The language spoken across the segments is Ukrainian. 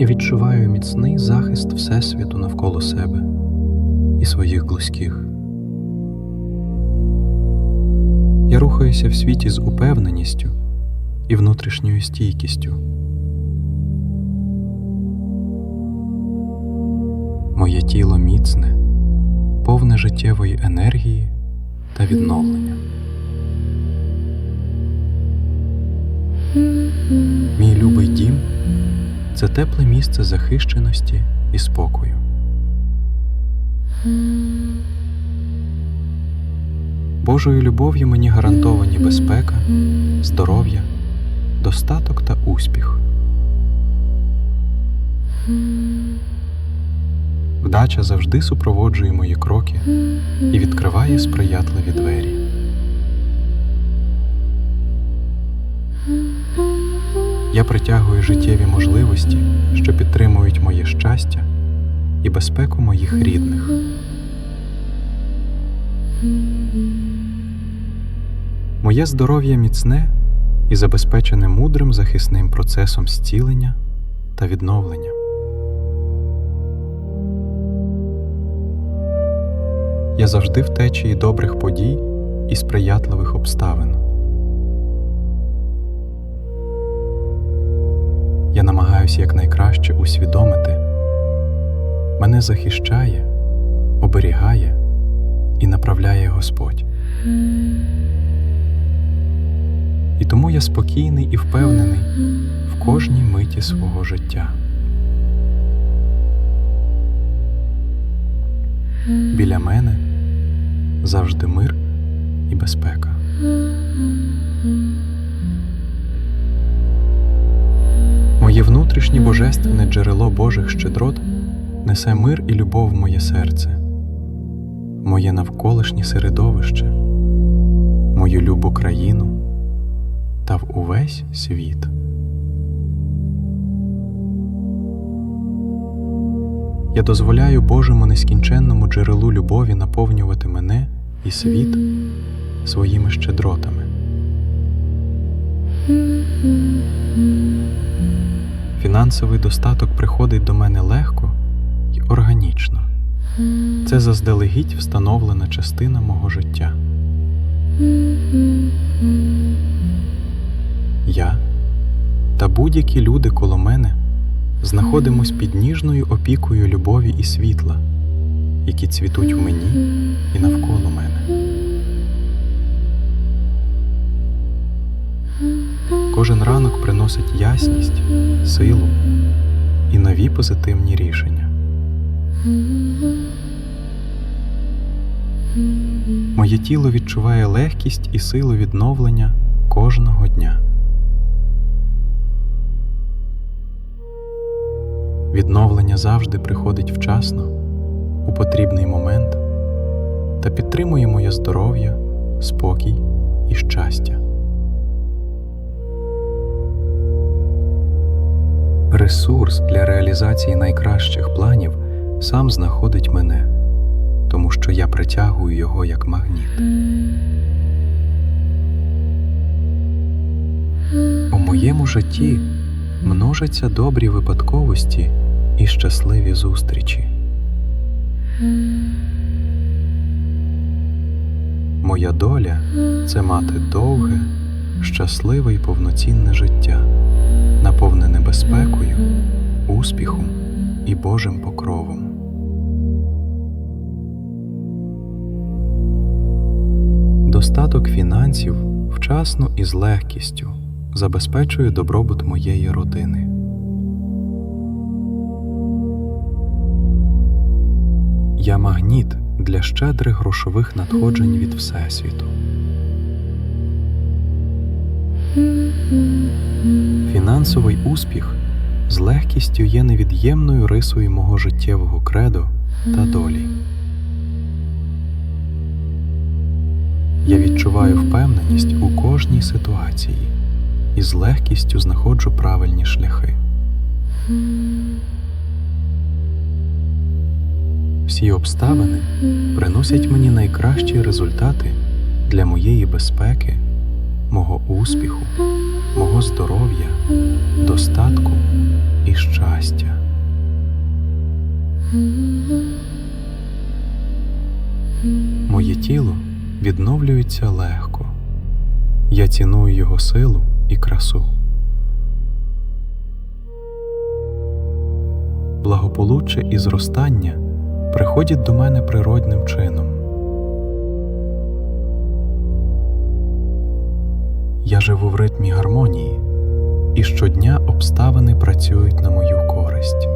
Я відчуваю міцний захист Всесвіту навколо себе і своїх близьких. Я рухаюся в світі з упевненістю і внутрішньою стійкістю. Моє тіло міцне, повне життєвої енергії та відновлення. Це тепле місце захищеності і спокою. Божою любов'ю мені гарантовані безпека, здоров'я, достаток та успіх. Вдача завжди супроводжує мої кроки і відкриває сприятливі двері. Я притягую життєві можливості, що підтримують моє щастя і безпеку моїх рідних. Моє здоров'я міцне і забезпечене мудрим захисним процесом зцілення та відновлення. Я завжди в течії добрих подій і сприятливих обставин. Я намагаюся якнайкраще усвідомити. Мене захищає, оберігає і направляє Господь. І тому я спокійний і впевнений в кожній миті свого життя. Біля мене завжди мир і безпека. Моє внутрішнє божественне джерело Божих щедрот несе мир і любов в моє серце, моє навколишнє середовище, мою любу країну та в увесь світ. Я дозволяю Божому нескінченному джерелу любові наповнювати мене і світ своїми щедротами. Фінансовий достаток приходить до мене легко і органічно. Це заздалегідь встановлена частина мого життя. Я та будь-які люди коло мене знаходимось під ніжною опікою любові і світла, які цвітуть в мені і навколо мене. Кожен ранок приносить ясність, силу і нові позитивні рішення. Моє тіло відчуває легкість і силу відновлення кожного дня. Відновлення завжди приходить вчасно, у потрібний момент та підтримує моє здоров'я, спокій і щастя. Ресурс для реалізації найкращих планів сам знаходить мене, тому що я притягую його як магніт. У моєму житті множаться добрі випадковості і щасливі зустрічі. Моя доля це мати довге, щасливе і повноцінне життя, наповнене безпекою, успіхом і Божим покровом. Достаток фінансів вчасно і з легкістю забезпечує добробут моєї родини. Я магніт для щедрих грошових надходжень від Всесвіту. Фінансовий успіх з легкістю є невід'ємною рисою мого життєвого кредо та долі. Я відчуваю впевненість у кожній ситуації і з легкістю знаходжу правильні шляхи. Всі обставини приносять мені найкращі результати для моєї безпеки, мого успіху, мого здоров'я, достатку і щастя. Моє тіло відновлюється легко. Я ціную його силу і красу. Благополуччя і зростання приходять до мене природним чином. Я живу в ритмі гармонії, і щодня обставини працюють на мою користь.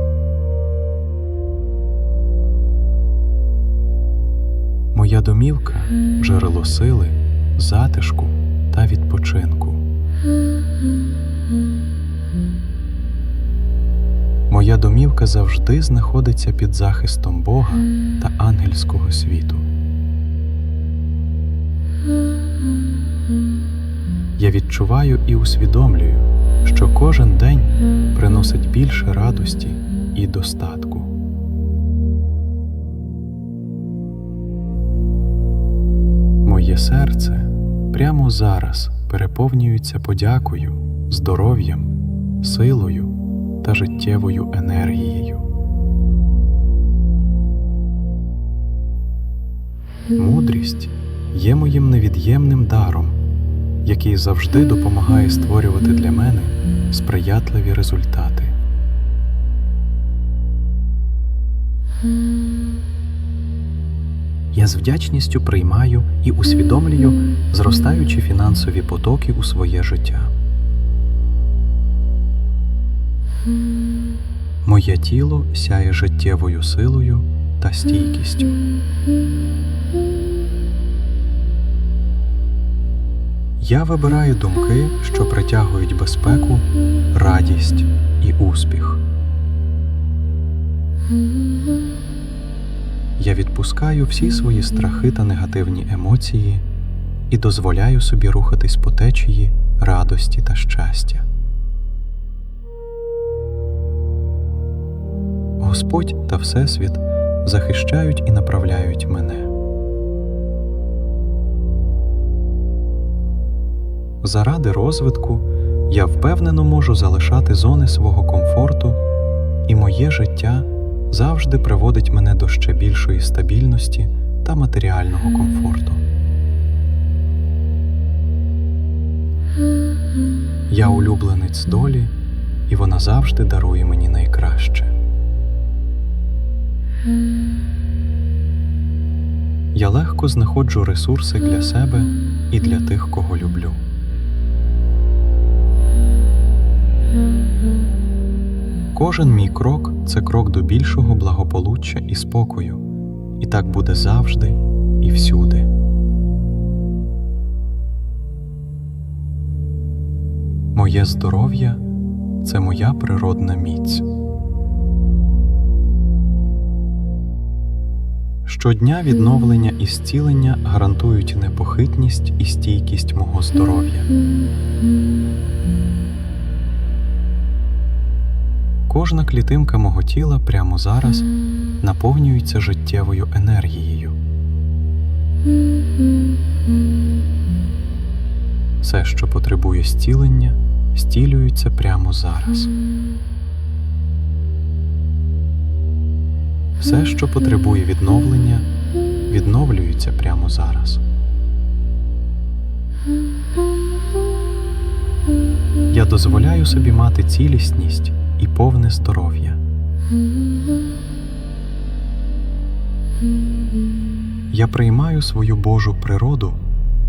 Моя домівка джерело сили, затишку та відпочинку. Моя домівка завжди знаходиться під захистом Бога та ангельського світу. Я відчуваю і усвідомлюю, що кожен день приносить більше радості і достатку. Моє серце прямо зараз переповнюється подякою, здоров'ям, силою та життєвою енергією. Мудрість є моїм невід'ємним даром, який завжди допомагає створювати для мене сприятливі результати. Я з вдячністю приймаю і усвідомлюю зростаючі фінансові потоки у своє життя. Моє тіло сяє життєвою силою та стійкістю. Я вибираю думки, що притягують безпеку, радість і успіх. Я відпускаю всі свої страхи та негативні емоції і дозволяю собі рухатись по течії радості та щастя. Господь та Всесвіт захищають і направляють мене. Заради розвитку я впевнено можу залишати зони свого комфорту, і моє життя завжди приводить мене до ще більшої стабільності та матеріального комфорту. Я улюбленець долі, і вона завжди дарує мені найкраще. Я легко знаходжу ресурси для себе і для тих, кого люблю. Кожен мій крок це крок до більшого благополуччя і спокою, і так буде завжди і всюди. Моє здоров'я це моя природна міць. Щодня відновлення і зцілення гарантують непохитність і стійкість мого здоров'я. Кожна клітинка мого тіла прямо зараз наповнюється життєвою енергією. Все, що потребує зцілення, зцілюється прямо зараз. Все, що потребує відновлення, відновлюється прямо зараз. Я дозволяю собі мати цілісність повне здоров'я. Я приймаю свою Божу природу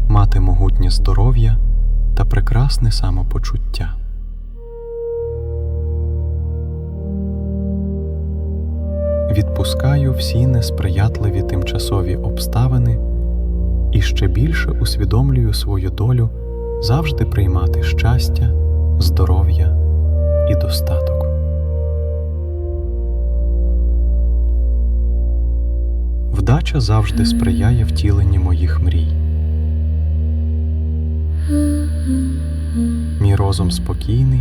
мати могутнє здоров'я та прекрасне самопочуття. Відпускаю всі несприятливі тимчасові обставини і ще більше усвідомлюю свою долю завжди приймати щастя, здоров'я і достаток. Вдача завжди сприяє втіленні моїх мрій. Мій розум спокійний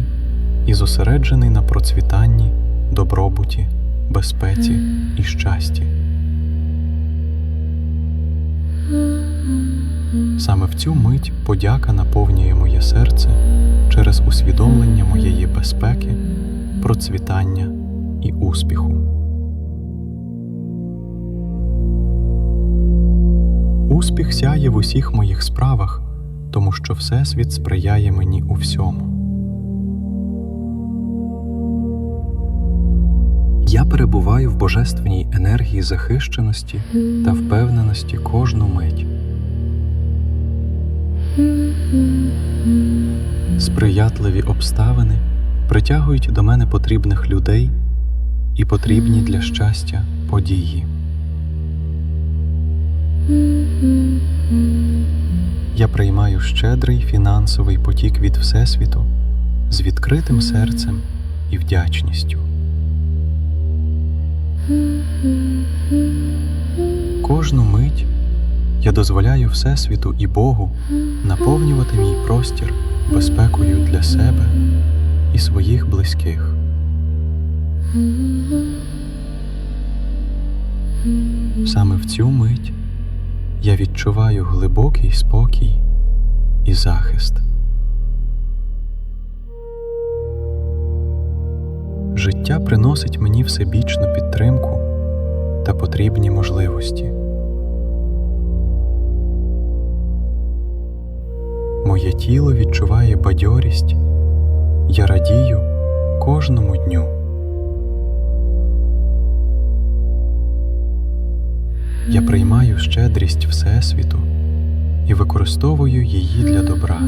і зосереджений на процвітанні, добробуті, безпеці і щасті. Саме в цю мить подяка наповнює моє серце через усвідомлення моєї безпеки, процвітання і успіху. Успіх сяє в усіх моїх справах, тому що Всесвіт сприяє мені у всьому. Я перебуваю в божественній енергії захищеності та впевненості кожну мить. Сприятливі обставини притягують до мене потрібних людей і потрібні для щастя події. Я приймаю щедрий фінансовий потік від Всесвіту з відкритим серцем і вдячністю. Кожну мить я дозволяю Всесвіту і Богу наповнювати мій простір безпекою для себе і своїх близьких. Саме в цю мить я відчуваю глибокий спокій і захист. Життя приносить мені всебічну підтримку та потрібні можливості. Моє тіло відчуває бадьорість, я радію кожному дню. Я приймаю щедрість Всесвіту і використовую її для добра.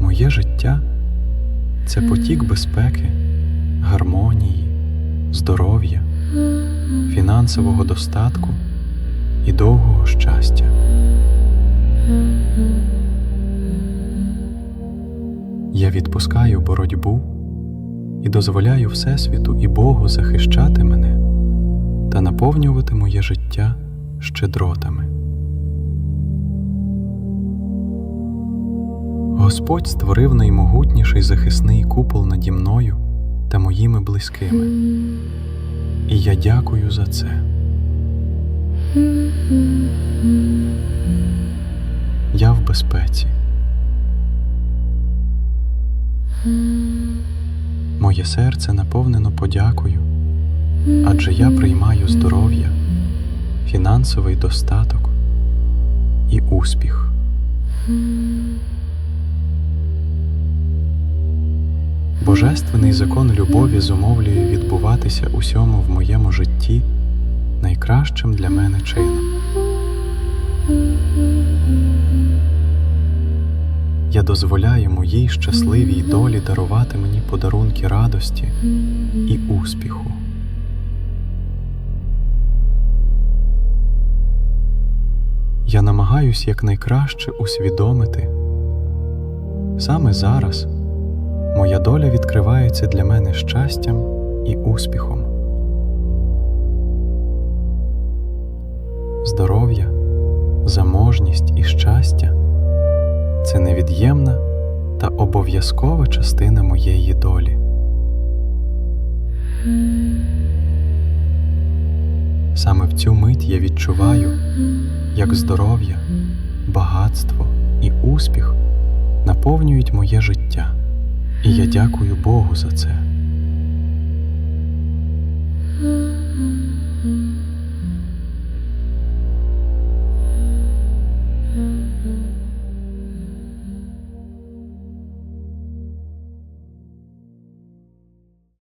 Моє життя це потік безпеки, гармонії, здоров'я, фінансового достатку і довгого щастя. Я відпускаю боротьбу і дозволяю Всесвіту і Богу захищати мене та наповнювати моє життя щедротами. Господь створив наймогутніший захисний купол наді мною та моїми близькими, і я дякую за це. Я в безпеці. Моє серце наповнено подякою, адже я приймаю здоров'я, фінансовий достаток і успіх. Божественний закон любові зумовлює відбуватися усьому в моєму житті найкращим для мене чином. Я дозволяю моїй щасливій долі дарувати мені подарунки радості і успіху. Я намагаюсь якнайкраще усвідомити. Саме зараз моя доля відкривається для мене щастям і успіхом. Здоров'я, заможність і щастя це невід'ємна та обов'язкова частина моєї долі. Саме в цю мить я відчуваю, як здоров'я, багатство і успіх наповнюють моє життя, і я дякую Богу за це.